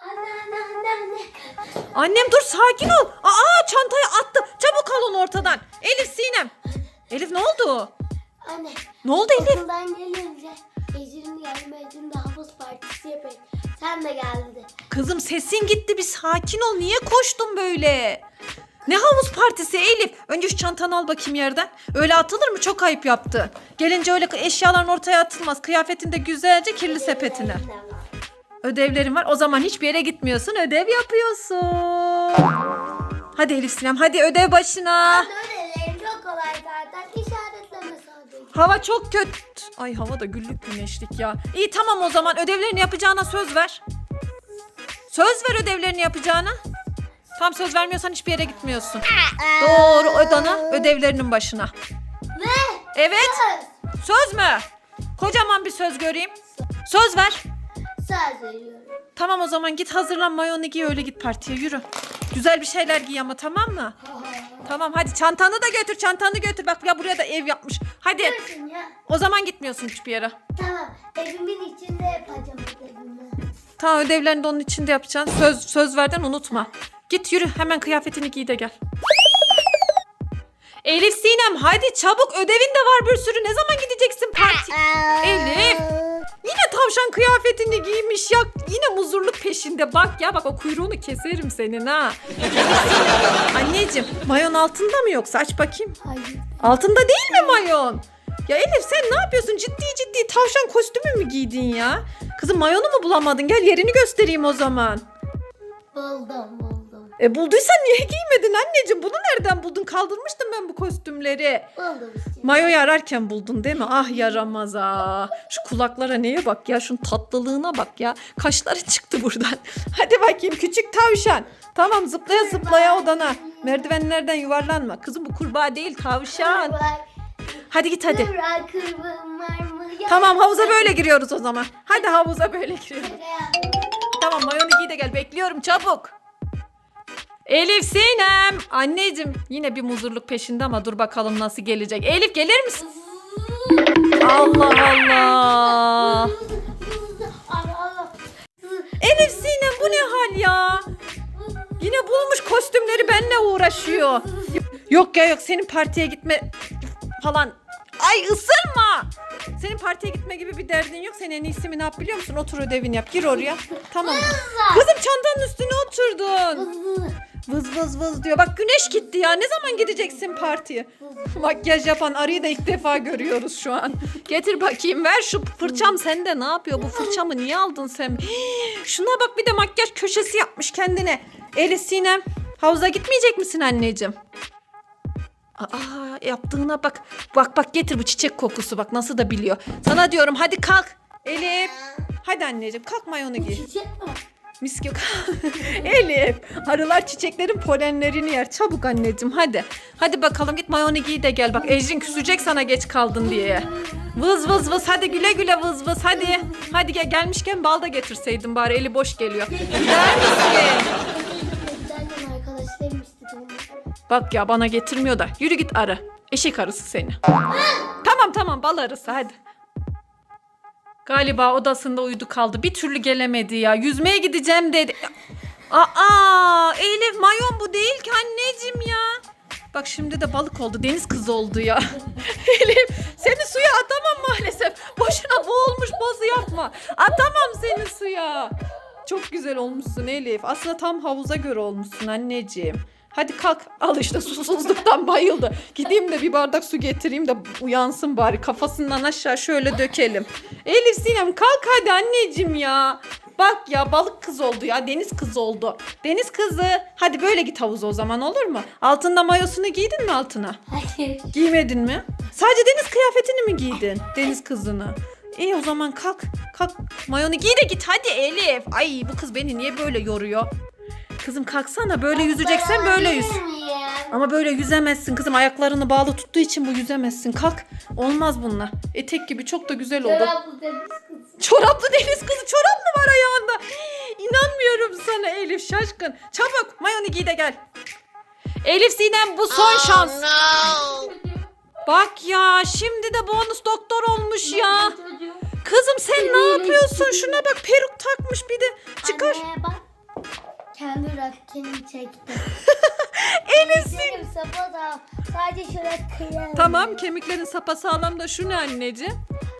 Anne anne anne anne. Annem dur sakin ol. Aa çantayı attı. Çabuk al onu ortadan. Elif Sinem. Elif ne oldu? Anne. Ne oldu Elif? Okuldan gelince Ecrin gelme Ecrin de havuz partisi yapayım. Sen de gel dedi. Kızım sesin gitti bir sakin ol. Niye koştun böyle? Ne havuz partisi Elif? Önce şu çantanı al bakayım yerden. Öyle atılır mı? Çok ayıp yaptı. Gelince öyle eşyaların ortaya atılmaz. Kıyafetin de güzelce kirli sepetine. Var. Ödevlerin var. O zaman hiçbir yere gitmiyorsun. Ödev yapıyorsun. Hadi Elif Sinem hadi ödev başına. Ödevlerim çok kolay zaten. İşaretleme sadece. Hava çok kötü. Ay hava da güllük güneşlik ya. İyi tamam o zaman ödevlerini yapacağına söz ver. Söz ver ödevlerini yapacağına. Tam söz vermiyorsan hiçbir yere gitmiyorsun. Doğru odana ödevlerinin başına. Ve Evet. Söz mü? Kocaman bir söz göreyim. Söz ver. Söz veriyorum. Tamam o zaman git hazırlan mayonu giy öyle git partiye yürü. Güzel bir şeyler giy ama tamam mı? Tamam hadi çantanı da götür çantanı götür. Bak ya buraya da ev yapmış. Hadi ya. o zaman gitmiyorsun hiçbir yere. Tamam. Evimin içinde yapacağım ödevimi. Tamam ödevlerini de onun içinde yapacaksın. Söz söz verden unutma. Git yürü hemen kıyafetini giy de gel. Elif Sinem hadi çabuk ödevin de var bir sürü. Ne zaman gideceksin parti? Elif. Tavşan kıyafetini giymiş ya. Yine muzurluk peşinde. Bak ya bak o kuyruğunu keserim senin ha. Anneciğim mayon altında mı yoksa aç bakayım. Hayır. Altında değil mi mayon? Ya Elif sen ne yapıyorsun? Ciddi ciddi tavşan kostümü mü giydin ya? Kızım mayonu mu bulamadın? Gel yerini göstereyim o zaman. Buldum. E bulduysan niye giymedin anneciğim? Bunu nereden buldun? Kaldırmıştım ben bu kostümleri. Buldum işte. Mayoyu ararken buldun değil mi? Ah yaramaz ha. Şu kulaklara neye bak ya? Şunun tatlılığına bak ya. Kaşları çıktı buradan. Hadi bakayım küçük tavşan. Tamam zıplaya zıplaya odana. Merdivenlerden yuvarlanma. Kızım bu kurbağa değil tavşan. Hadi git hadi. Kıvrak kıvrım var mı? Ya- Tamam havuza böyle giriyoruz o zaman. Hadi havuza böyle giriyoruz. Tamam mayonu giy de gel bekliyorum çabuk. Elif Sinem. Anneciğim yine bir muzurluk peşinde ama dur bakalım nasıl gelecek. Elif gelir misin? Allah Allah. Elif Sinem bu ne hal ya? Yine bulmuş kostümleri benimle uğraşıyor. Yok ya yok senin partiye gitme falan. Ay ısırma. Senin partiye gitme gibi bir derdin yok. Senin en iyisi mi ne yap biliyor musun? Otur ödevini yap. Gir oraya. Tamam. Kızım çantanın üstüne oturdun. Vız vız vız diyor. Bak güneş gitti ya. Ne zaman gideceksin partiye? Makyaj yapan arıyı da ilk defa görüyoruz şu an. Getir bakayım ver şu fırçam sende ne yapıyor? Bu fırçamı niye aldın sen? Şuna bak bir de makyaj köşesi yapmış kendine. Elif Sinem havuza gitmeyecek misin anneciğim? Aa yaptığına bak. Bak bak getir bu çiçek kokusu bak nasıl da biliyor. Sana diyorum hadi kalk. Elif. Hadi anneciğim kalk mayonu giy. Çiçek mi? Mis gibi. Elif. Arılar çiçeklerin polenlerini yer. Çabuk anneciğim hadi. Hadi bakalım git mayonu giy de gel. Bak Ecrin küsecek sana geç kaldın diye. Vız vız vız hadi güle güle vız vız hadi. Hadi gel gelmişken bal da getirseydin bari eli boş geliyor. Gider misin? Bak ya bana getirmiyor da. Yürü git arı. Eşek arısı seni. tamam tamam bal arısı hadi. Galiba odasında uyudu kaldı. Bir türlü gelemedi ya. Yüzmeye gideceğim dedi. Aa Elif mayon bu değil ki anneciğim ya. Bak şimdi de balık oldu. Deniz kızı oldu ya. Elif seni suya atamam maalesef. Boşuna boğulmuş bozu yapma. Atamam seni suya. Çok güzel olmuşsun Elif. Aslında tam havuza göre olmuşsun anneciğim. Hadi kalk. Al işte susuzluktan bayıldı. Gideyim de bir bardak su getireyim de uyansın bari. Kafasından aşağı şöyle dökelim. Elif Sinem kalk hadi anneciğim ya. Bak ya balık kız oldu ya deniz kızı oldu. Deniz kızı. Hadi böyle git havuza o zaman olur mu? Altında mayosunu giydin mi altına? Hayır. Giymedin mi? Sadece deniz kıyafetini mi giydin? Deniz kızını. İyi o zaman kalk. Kalk mayonu giy de git hadi Elif. Ay bu kız beni niye böyle yoruyor? Kızım kalksana böyle yüzeceksen böyle yüz. Ama böyle yüzemezsin kızım ayaklarını bağlı tuttuğu için bu yüzemezsin. Kalk. Olmaz bununla. Etek gibi çok da güzel oldu. Çoraplı deniz kızı. Çoraplı deniz kızı çorap mı var ayağında? İnanmıyorum sana Elif şaşkın. Çabuk mayonu giy de gel. Elif Sinem bu son şans. Bak ya şimdi de bonus doktor olmuş ya. Kızım sen ne yapıyorsun? Şuna bak peruk takmış bir de. Çıkar. Anne bak De rakini çektim. Benim sapa da sadece şöyle kıyam. Tamam kemiklerin sapasağlam da şu ne anneciğim?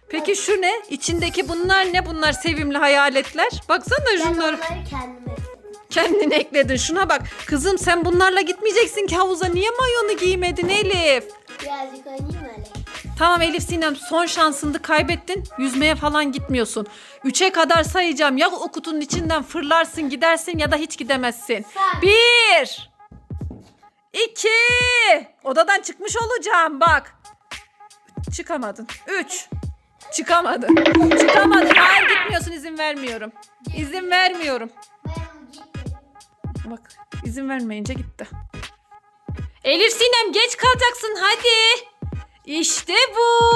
Peki şu ne? İçindeki bunlar ne? Bunlar sevimli hayaletler. Baksana Ben onları kendime ekledim. Kendin ekledin. Şuna bak. Kızım sen bunlarla gitmeyeceksin ki havuza. Niye mayonu giymedin Elif? Birazcık oynayayım öyle. Tamam Elif Sinem son şansını kaybettin. Yüzmeye falan gitmiyorsun. Üçe kadar sayacağım. Ya o kutunun içinden fırlarsın gidersin ya da hiç gidemezsin. Sen. Bir. iki. Odadan çıkmış olacağım bak. Çıkamadın. Üç. Çıkamadın. Çıkamadın. Hayır gitmiyorsun izin vermiyorum. İzin vermiyorum. Bak izin vermeyince gitti. Elif Sinem geç kalacaksın hadi. İşte bu.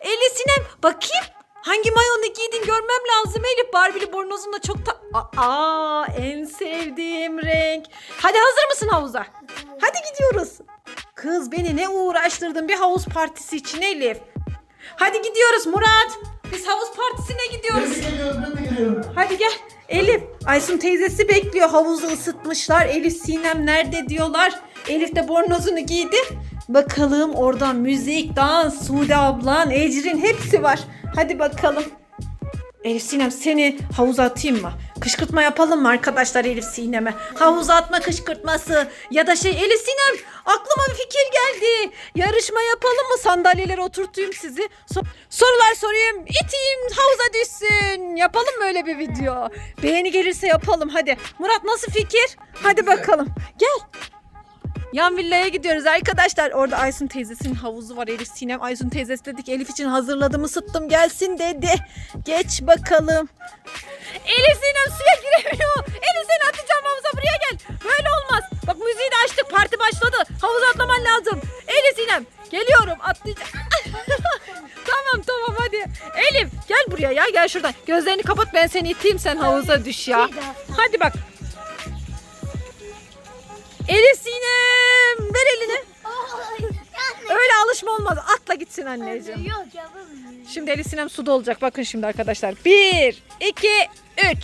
Elif Sinem bakayım. Hangi mayonu giydin görmem lazım Elif. Barbie'li bornozun da çok ta... Aa en sevdiğim renk. Hadi hazır mısın havuza? Hadi gidiyoruz. Kız beni ne uğraştırdın bir havuz partisi için Elif. Hadi gidiyoruz Murat. Biz havuz partisine gidiyoruz. Ben de geliyorum, ben de geliyorum. Hadi gel. Elif, Aysun teyzesi bekliyor. Havuzu ısıtmışlar. Elif Sinem nerede diyorlar. Elif de bornozunu giydi. Bakalım orada müzik, dans, Sude ablan, Ecrin hepsi var. Hadi bakalım. Elif Sinem seni havuza atayım mı? Kışkırtma yapalım mı arkadaşlar Elif Sinem'e? Havuza atma kışkırtması ya da şey Elif Sinem aklıma bir fikir geldi. Yarışma yapalım mı? Sandalyelere oturtayım sizi. So- sorular sorayım. iteyim havuza düşsün. Yapalım mı öyle bir video? Beğeni gelirse yapalım hadi. Murat nasıl fikir? Hadi bakalım. Gel. Yan villaya gidiyoruz arkadaşlar. Orada Aysun teyzesinin havuzu var. Elif Sinem Aysun teyzesi dedik. Elif için hazırladım ısıttım gelsin dedi. Geç bakalım. Elif Sinem suya giremiyor. Elif seni atacağım havuza buraya gel. Böyle olmaz. Bak müziği de açtık parti başladı. Havuza atlaman lazım. Elif Sinem geliyorum atlayacağım. tamam tamam hadi. Elif gel buraya ya gel şuradan. Gözlerini kapat ben seni iteyim sen havuza düş ya. Hadi bak. Elif Sinem ver elini. Öyle alışma olmaz. Atla gitsin anneciğim. Yok yapamıyorum. Şimdi Elif Sinem suda olacak. Bakın şimdi arkadaşlar. Bir, iki, üç.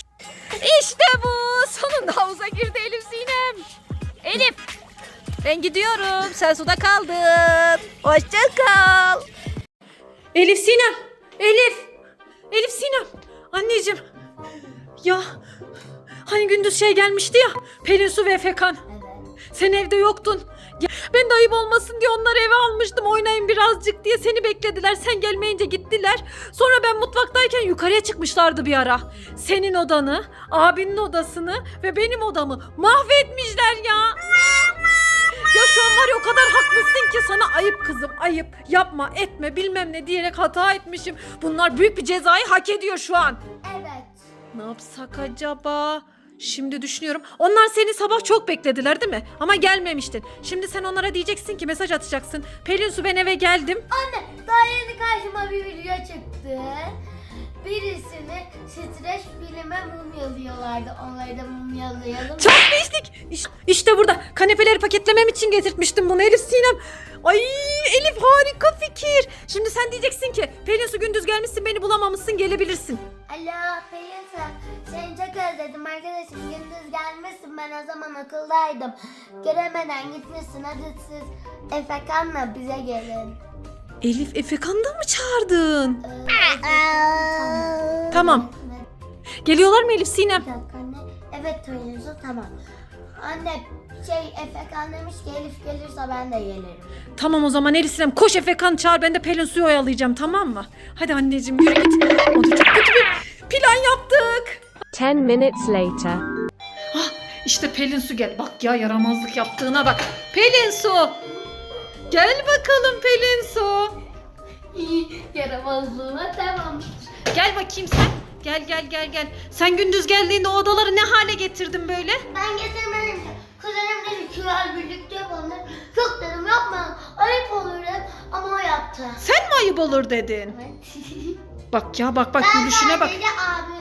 İşte bu. Sonunda havuza girdi Elif Sinem. Elif. Ben gidiyorum. Sen suda kaldın. Hoşça kal. Elif Sinem. Elif. Elif Sinem. Anneciğim. Ya. Hani gündüz şey gelmişti ya. Pelin Su ve Efekan. Sen evde yoktun. Ya, ben de ayıp olmasın diye onları eve almıştım oynayın birazcık diye seni beklediler. Sen gelmeyince gittiler. Sonra ben mutfaktayken yukarıya çıkmışlardı bir ara. Senin odanı, abinin odasını ve benim odamı mahvetmişler ya. Ya şu an var ya o kadar haklısın ki sana ayıp kızım ayıp yapma etme bilmem ne diyerek hata etmişim. Bunlar büyük bir cezayı hak ediyor şu an. Evet. Ne yapsak acaba? Şimdi düşünüyorum. Onlar seni sabah çok beklediler değil mi? Ama gelmemiştin. Şimdi sen onlara diyeceksin ki mesaj atacaksın. Pelin Su ben eve geldim. Anne daha yeni karşıma bir video çıktı. Birisini streç filme mumyalıyorlardı. Onları da mumyalayalım. Çok beğendik. İşte, işte burada. Kanepeleri paketlemem için getirtmiştim bunu Elif Sinem. Ay Elif harika fikir. Şimdi sen diyeceksin ki Pelin Su gündüz gelmişsin beni bulamamışsın gelebilirsin. Alo Pelin sen. Seni çok özledim arkadaşım. Gündüz gelmişsin ben o zaman okuldaydım. Göremeden gitmişsin. Hadi siz Efekan'la bize gelin. Elif Efekan'da mı çağırdın? Ee, Tamam. Geliyorlar mı Elif Sinem? Bir dakika anne. Evet Toyunuz'u tamam. Anne şey Efekan demiş ki Elif gelirse ben de gelirim. Tamam o zaman Elif Sinem koş Efekan çağır ben de Pelin Su'yu oyalayacağım tamam mı? Hadi anneciğim yürü git. O da çok kötü bir plan yaptık. 10 minutes later. İşte Pelin Su gel. Bak ya yaramazlık yaptığına bak. Pelin Su. Gel bakalım Pelin Su. İyi yaramazlığıma tamam. Gel bakayım sen. Gel gel gel gel. Sen gündüz geldiğinde o odaları ne hale getirdin böyle? Ben getirmedim ki. Kuzenim dedi ki gel birlikte yapalım. dedim. Yok dedim yapma. Ayıp olur dedim. Ama o yaptı. Sen mi ayıp olur dedin? Evet. Bak ya bak bak ben gülüşüne bak. sadece abi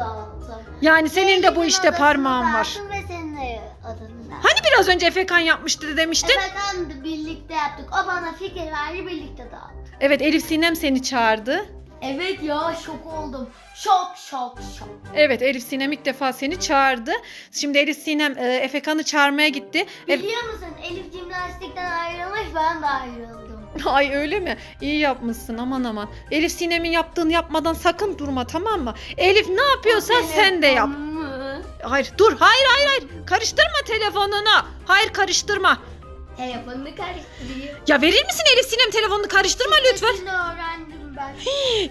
dağıttım. Yani senin de bu işte parmağın var. Ve senin de dağıttım. Hani biraz önce Efekan yapmıştı demiştin? Efekan da birlikte yaptık. O bana fikir verdi birlikte dağıttık. Evet Elif Sinem seni çağırdı. Evet ya şok oldum. Şok şok şok. Evet Elif Sinem ilk defa seni çağırdı. Şimdi Elif Sinem e, Efekan'ı çağırmaya gitti. Biliyor musun Elif jimnastikten ayrılmış ben de ayrıldım. Ay öyle mi? İyi yapmışsın aman aman. Elif Sinem'in yaptığını yapmadan sakın durma tamam mı? Elif ne yapıyorsan sen de yap. Hayır dur hayır hayır hayır. Karıştırma telefonunu. Hayır karıştırma. Telefonunu karıştırıyor. Ya verir misin Elif Sinem telefonunu karıştırma lütfen. Sesini öğrendim ben.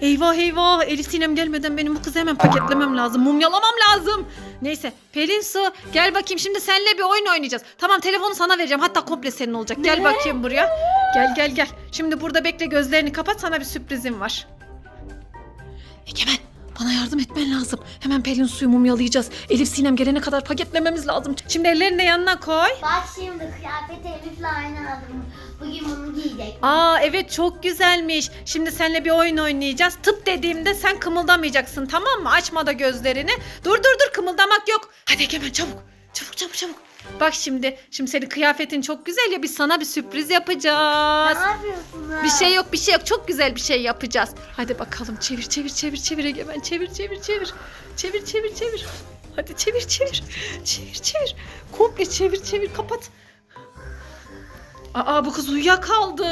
Eyvah eyvah Elif Sinem gelmeden benim bu kızı hemen paketlemem lazım. Mumyalamam lazım. Neyse Pelin Su gel bakayım şimdi seninle bir oyun oynayacağız. Tamam telefonu sana vereceğim hatta komple senin olacak. Gel bakayım buraya. Gel gel gel. Şimdi burada bekle gözlerini kapat sana bir sürprizim var. Egemen bana yardım etmen lazım. Hemen Pelin Su'yu mumyalayacağız. Elif Sinem gelene kadar paketlememiz lazım. Şimdi ellerini yanına koy. Bak şimdi kıyafet Elif'le aynı aldım. Bugün bunu giyecek. Aa evet çok güzelmiş. Şimdi seninle bir oyun oynayacağız. Tıp dediğimde sen kımıldamayacaksın tamam mı? Açma da gözlerini. Dur dur dur kımıldamak yok. Hadi Egemen çabuk. Çabuk çabuk çabuk. Bak şimdi, şimdi senin kıyafetin çok güzel ya biz sana bir sürpriz yapacağız. Ne yapıyorsun? Bir şey yok bir şey yok çok güzel bir şey yapacağız. Hadi bakalım çevir çevir çevir çevir Egemen çevir çevir çevir. Çevir çevir çevir. Hadi çevir çevir. Çevir çevir. Komple çevir çevir kapat. Aa bu kız uyuyakaldı.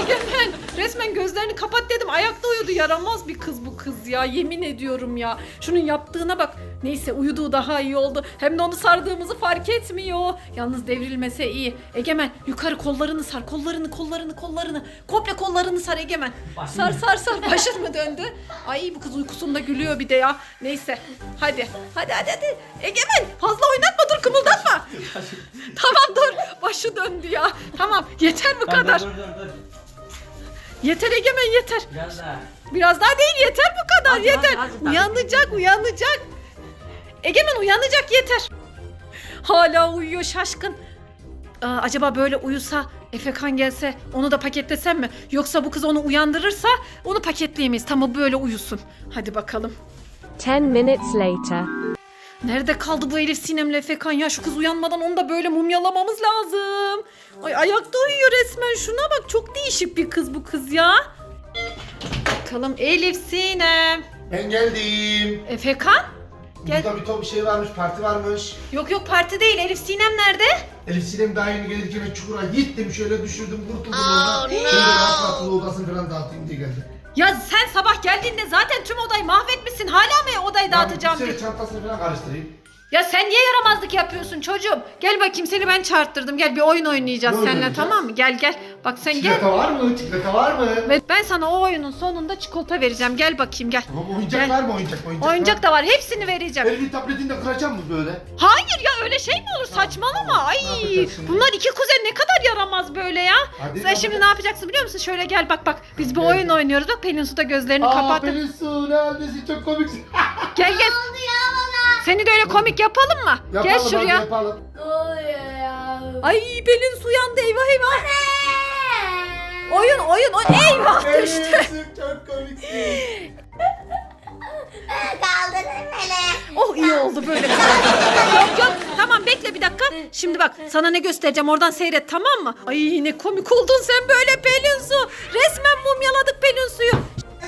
Egemen resmen gözlerini kapat dedim. Ayakta uyudu. Yaramaz bir kız bu kız ya. Yemin ediyorum ya. Şunun yaptığına bak. Neyse uyuduğu daha iyi oldu. Hem de onu sardığımızı fark etmiyor. Yalnız devrilmese iyi. Egemen yukarı kollarını sar. Kollarını kollarını kollarını. Komple kollarını sar Egemen. Sar sar sar. Başın mı döndü? Ay bu kız uykusunda gülüyor bir de ya. Neyse. Hadi. Hadi hadi hadi. Egemen fazla oynatma dur kımıldatma. tamam dur. Başı döndü ya. Tamam yeter bu kadar. Dur dur dur. Yeter Egemen yeter. Biraz daha. Biraz daha değil yeter bu kadar yeter. uyanacak uyanacak. Egemen uyanacak yeter. Hala uyuyor şaşkın. Aa, acaba böyle uyusa Efekan gelse onu da paketlesem mi? Yoksa bu kız onu uyandırırsa onu paketleyemeyiz. Tamam böyle uyusun. Hadi bakalım. 10 minutes later. Nerede kaldı bu Elif Sinem'le Efekan ya? Şu kız uyanmadan onu da böyle mumyalamamız lazım. Ay ayakta uyuyor resmen. Şuna bak çok değişik bir kız bu kız ya. Bakalım Elif Sinem. Ben geldim. Efekan? Gel. Burada bir ton bir şey varmış, parti varmış. Yok yok parti değil. Elif Sinem nerede? Elif Sinem daha yeni gelirken çukura gittim şöyle düşürdüm kurtuldum oradan. Şimdi rahat rahat odasını falan dağıtayım diye geldim. Ya sen sabah geldiğinde zaten tüm odayı mahvetmişsin. Hala mı odayı dağıtacağım diye? çantasını falan karıştırayım. Ya sen niye yaramazlık yapıyorsun çocuğum? Gel bakayım seni ben çağırttırdım. Gel bir oyun oynayacağız Ne seninle oynayacağız? tamam mı? Gel gel. Bak sen gel. Çikolata var mı? Çikolata var mı? Ve ben sana o oyunun sonunda çikolata vereceğim. Gel bakayım gel. Oyuncak Gel. var mı oyuncak? Oyuncak, Oyuncak da var. Hepsini vereceğim. Elif'in tabletini de kıracağım mı böyle? Hayır ya öyle şey mi olur? Saçmalama. Ay Ne yapacağız şimdi? bunlar iki kuzen ne kadar yaramaz böyle ya. Hadi Sen ne şimdi ne yapacaksın biliyor musun? Şöyle gel bak bak. Biz bir Gel. oyun oynuyoruz. Bak Pelin Su da gözlerini Aa kapattı. Pelin Su ne annesi çok komiksin. Gel gel. oldu ya bana? Seni de öyle komik yapalım mı? yapalım gel hadi şuraya. yapalım. Ay Pelin Su yandı eyvah eyvah. Oyun oyun oyun. Eyvah düştü. Pelin Su çok komiksin. Kaldırın beni. Oh iyi oldu böyle. yok yok tamam bekle bir dakika. Şimdi bak sana ne göstereceğim oradan seyret tamam mı? Ay ne komik oldun sen böyle Pelin Su. Resmen mumyaladık Pelin Su'yu.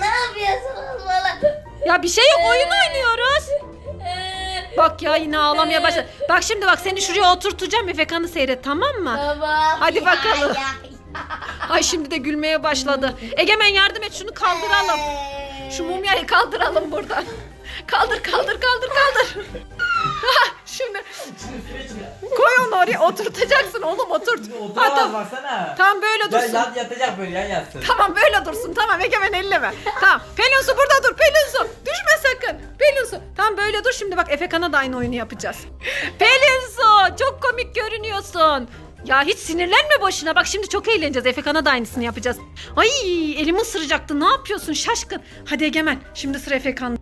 Ne yapıyorsunuz bana? Ya bir şey yok oyun oynuyoruz. Bak ya yine ağlamaya başladı. Bak şimdi bak seni şuraya oturtacağım Efekan'ı seyret tamam mı? Tamam. Hadi bakalım. Ay şimdi de gülmeye başladı. Egemen yardım et şunu kaldıralım. Şu mumyayı kaldıralım buradan. Kaldır kaldır kaldır kaldır. Şimdi koy onu oraya oturtacaksın oğlum oturt. Ha, Oturamaz tamam. baksana. tamam böyle Ya, dursun. yat, yatacak böyle yan yatsın. Tamam böyle dursun tamam Egemen elleme. Tamam Pelin Su burada dur Pelin Su. Pelin Su. Tamam böyle dur şimdi bak Efekan'a da aynı oyunu yapacağız. Pelin Su çok komik görünüyorsun. Ya hiç sinirlenme boşuna. Bak şimdi çok eğleneceğiz. Efekan'a da aynısını yapacağız. Ay elimi ısıracaktı. Ne yapıyorsun şaşkın? Hadi Egemen. Şimdi sıra Efekan.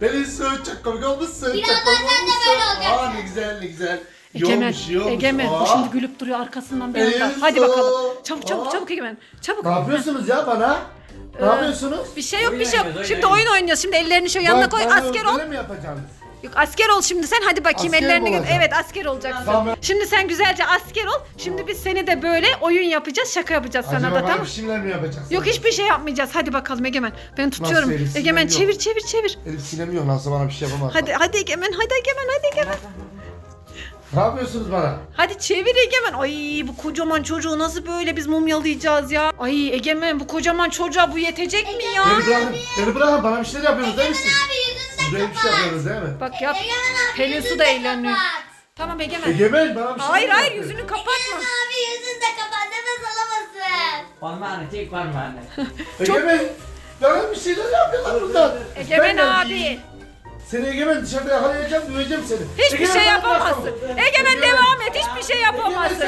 Pelin Su çok komik olmuşsun. Birazdan çok komik sen de böyle olmuşsun. olacaksın. Aa ne güzel ne güzel. Egemen, olmuş iyi olmuş. Egemen. O Aa. şimdi gülüp duruyor arkasından bir anda. Pelin Hadi Su. bakalım. Çabuk çabuk Aa. çabuk Egemen. Çabuk. Ne yapıyorsunuz ya bana? Ne Ee, yapıyorsunuz? Bir şey yok Oyun bir şey yok. Şimdi oyun oynuyoruz. Şimdi ellerini şöyle yanına koy. Asker ol. Böyle mi yapacaksınız? Yok asker ol şimdi sen hadi bakayım Asker mi ellerini gö- olacağım? Evet asker olacaksın. Tamam, ben- Şimdi sen güzelce asker ol. Şimdi biz seni de böyle oyun yapacağız şaka yapacağız sana Acaba da bana tamam. bir şeyler mi yapacaksın? Yok hiçbir şey yapmayacağız. Hadi bakalım Egemen. Ben tutuyorum. Elif, Egemen yok. çevir çevir çevir. Elif sinem yok nasıl bana bir şey yapamaz. Hadi hadi Egemen hadi Egemen hadi Egemen. Ne yapıyorsunuz bana? Hadi çevir Egemen. Ay bu kocaman çocuğu nasıl böyle biz mumyalayacağız ya? Ay Egemen bu kocaman çocuğa bu yetecek mi ya? Beni bırakın, beni bırakın bana bir şeyler yapıyorsunuz değil misiniz? Abi yüzünü böyle bir şey yapıyorsunuz değil mi? Bak yap. Egemen abi Pelin yüzünü Su da de eğleniyor. kapat. Tamam Egemen. Egemen bana bir şey Hayır hayır yüzünü kapatma. Abi yüzünü de kapat nefes alamazsın. Parmağını çek parmağını. Egemen bana bir şeyler yapıyorlar burada. Egemen Ben de- abi. Seni Egemen dışarıda yakalayacağım döveceğim seni. Hiçbir Egemen, şey yapamazsın. bırakma. Egemen devam et. Hiçbir şey yapamazsın.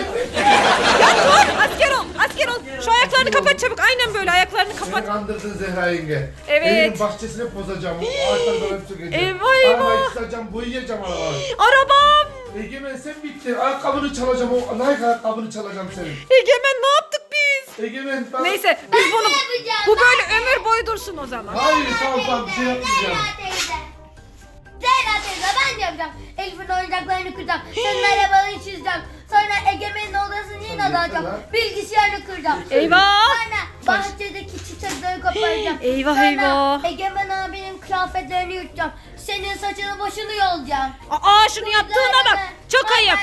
Ya dur asker ol. Asker ol. Şu ayaklarını kapat çabuk. Aynen böyle ayaklarını Seni kapat. kandırdın Zehra yenge. Evet. Evin bahçesini bozacağım. Ağaçları hep sökeceğim. Eyvah, eyvah. Arabayı sıkacağım, boyayacağım arabayı. Arabam. Egemen sen bittin. Ayakkabını çalacağım. O Nike ayakkabını çalacağım senin. Egemen ne yaptık biz? Egemen ben... Neyse biz bunu bu böyle ömür boyu dursun o zaman. Hayır tamam tamam bir şey yapmayacağım. Zehra teyze. Zehra teyze ben de yapacağım. Elif'in oyuncaklarını kıracağım. Senin arabanı çizeceğim. Sonra Egemen'in odasını yine dağıtacağım. Bilgisayarını kıracağım. Eyvah. Sonra bahçedeki çiçekleri koparacağım. Eyvah, Sonra eyvah. Egemen abinin kıyafetlerini yutacağım. Senin saçını başını yolacağım. Aa şunu yaptığına bak. Çok ayıp.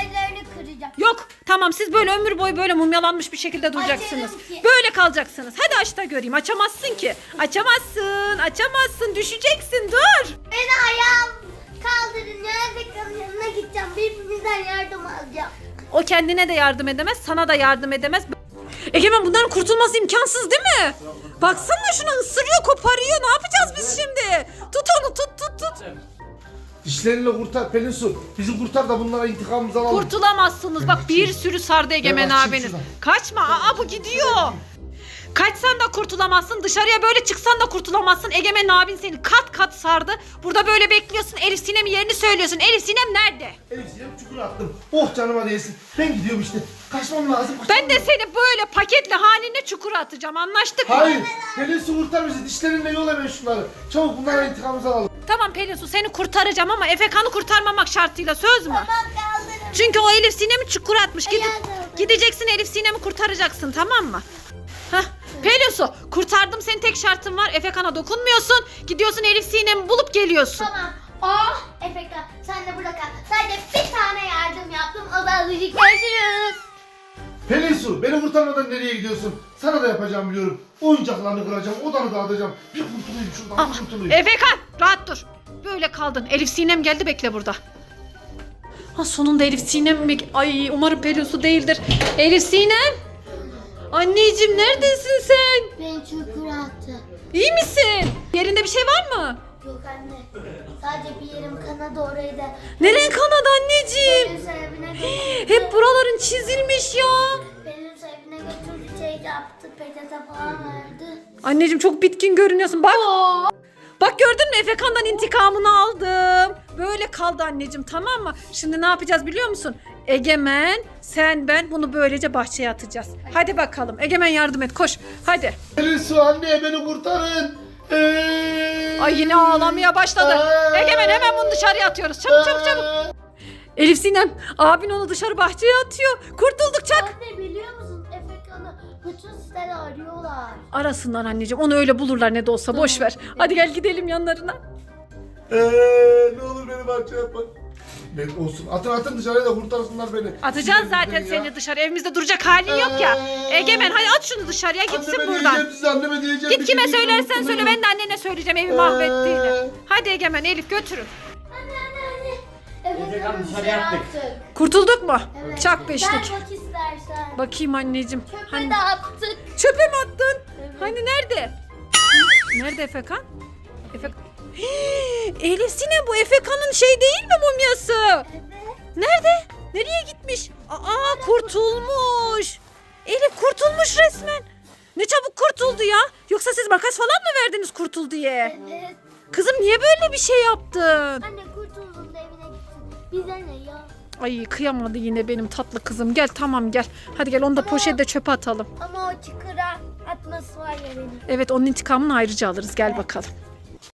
Kıracağım. Yok tamam siz böyle ömür boyu böyle mumyalanmış bir şekilde duracaksınız. Açarım ki. Böyle kalacaksınız. Hadi aç da göreyim. Açamazsın ki. Açamazsın. Açamazsın. Düşeceksin. Dur. Beni ayağım kaldırın ya. Efekan'ın yanına gideceğim. Birbirimizden yardım alacağım. O kendine de yardım edemez. Sana da yardım edemez. Egemen bunların kurtulması imkansız değil mi? Baksana şuna ısırıyor koparıyor. Ne yapacağız biz şimdi? Tut onu tut tut tut. Dişlerinle kurtar Pelin Su. Bizi kurtar da bunlara intikamımızı alalım. Kurtulamazsınız. Bak bir sürü sardı Egemen abiniz. şuradan. Kaçma. Aa bu gidiyor. Kaçsan da kurtulamazsın. Dışarıya böyle çıksan da kurtulamazsın. Egemen abin seni kat kat sardı. Burada böyle bekliyorsun. Elif Sinem'in yerini söylüyorsun. Elif Sinem nerede? Elif sinem çukura attım. Oh canıma değsin. Ben gidiyorum işte. Kaçmam lazım. kaçmam Ben de lazım. seni böyle paketli haline çukura atacağım. Anlaştık mı? Hayır. Pelin Su kurtar bizi. Dişlerinle yol hemen şunları. Çabuk bunlara intikamımızı alalım. Tamam Pelin Su seni kurtaracağım ama Efekan'ı kurtarmamak şartıyla söz mü? Tamam kaldırın. Çünkü o Elif Sinem'i çukura atmış. Kaldı. gideceksin Elif Sinem'i kurtaracaksın tamam mı? Hah. Pelin Su kurtardım senin tek şartın var. Efekan'a dokunmuyorsun. Gidiyorsun Elif Sinem'i bulup geliyorsun. Tamam. Oh Efekan sen de burada kal. Sadece bir tane yardım yaptım. O da alışık görüşürüz. Pelin Su beni kurtarmadan nereye gidiyorsun? Sana da yapacağım biliyorum. Oyuncaklarını kıracağım. Odanı dağıtacağım. Bir kurtulayım şuradan. Ah, Bir kurtulayım. Efekan rahat dur. Böyle kaldın. Elif Sinem geldi bekle burada. Ha sonunda Elif Sinem mi? Ay umarım Pelin Su değildir. Elif Sinem. Anneciğim neredesin sen? Beni çukura attı. İyi misin? Yerinde bir şey var mı? Yok anne. Sadece bir yerim kanadı orayı da. Neren kanadı anneciğim? Benim sahibine götürdü. Hep buraların çizilmiş ya. Benim sahibine götürdü şey yaptı. Peçete falan verdi. Anneciğim çok bitkin görünüyorsun. Bak. Bak gördün mü Efekan'dan intikamını aldım. Böyle kaldı anneciğim tamam mı? Şimdi ne yapacağız biliyor musun? Egemen, sen, ben bunu böylece bahçeye atacağız. Hadi bakalım. Egemen yardım et koş. Hadi. Su anne beni kurtarın. Ee, Ay yine ağlamaya başladı. Egemen hemen bunu dışarıya atıyoruz. Çabuk çabuk çabuk. Elif Sinem abin onu dışarı bahçeye atıyor. Kurtulduk çak. Anne biliyor musun Efekan'ı bütün siteler arıyorlar. Arasınlar anneciğim. Onu öyle bulurlar ne de olsa. Boş ver. Hadi gel gidelim yanlarına. Ee, ne olur beni bahçeye atma. Ben olsun. Atın atın dışarıya da kurtarsınlar beni. Atacağız Siz zaten beni ya. seni dışarı. Evimizde duracak halin yok ya. Ee, Egemen hadi at şunu dışarıya gitsin anneme buradan. Diyeceğim, size anneme diyeceğim. Git Bir kime şey söylersen söyle ben de annene söyleyeceğim evi Ee. mahvettiğini. Hadi Egemen Elif götürün. Anne anne anne. Dışarı dışarı attık. attık. Kurtulduk mu? Evet. Çak beşlik. Ver bak istersen. Bakayım anneciğim. Çöpe Hani- de attık. Çöpe mi attın? Evet. Hani nerede? Nerede Efekan? Efekan. Elif Sinem bu Efekan'ın şey değil mi mumyası? Evet. Nerede? Nereye gitmiş? Aa kurtulmuş. Elif kurtulmuş resmen. Ne çabuk kurtuldu ya. Yoksa siz makas falan mı verdiniz kurtul diye? Evet. Kızım niye böyle bir şey yaptın? Anne kurtuldun da evine gitsin. Bize ne ya? Ay kıyamadı yine benim tatlı kızım. Gel tamam gel. Hadi gel onu da poşette çöpe atalım. Ama o çıkıra atması var ya benim. Evet onun intikamını ayrıca alırız. Gel bakalım.